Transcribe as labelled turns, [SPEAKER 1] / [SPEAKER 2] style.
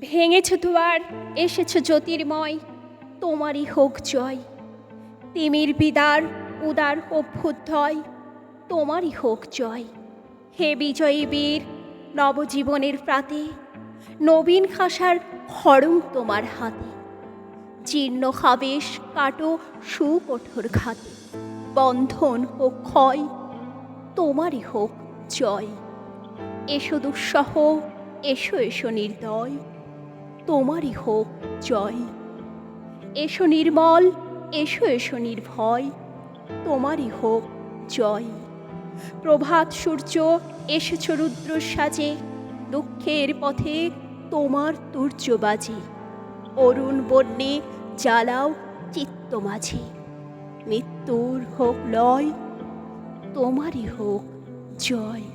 [SPEAKER 1] ভেঙেছ দুয়ার, এসেছ জ্যোতির্ময়, তোমারই হোক জয়। তিমির বিদার, উদার অভ্যুদয় তোমারই হোক জয়। হে বিজয়ী বীর, নবজীবনের প্রাতে, নবীন খাসার খড়ম তোমার হাতে। জীর্ণ খাবেশ কাটো সুকঠোর ঘাতে, বন্ধন হোক ক্ষয়, তোমারই হোক জয়। এসো দুঃসহ, এসো এসো নির্দয়। তোমারই হোক জয়। এসো নির্মল, এসো এসো নির্ভয়, তোমারই হোক জয়। প্রভাত সূর্য, এসেছ রুদ্র সাজে, দুঃখের পথে তোমার তুর্য বাজে। অরুণ বন্যে জ্বালাও চিত্ত মাঝে, মৃত্যুর হোক লয়, তোমারই হোক জয়।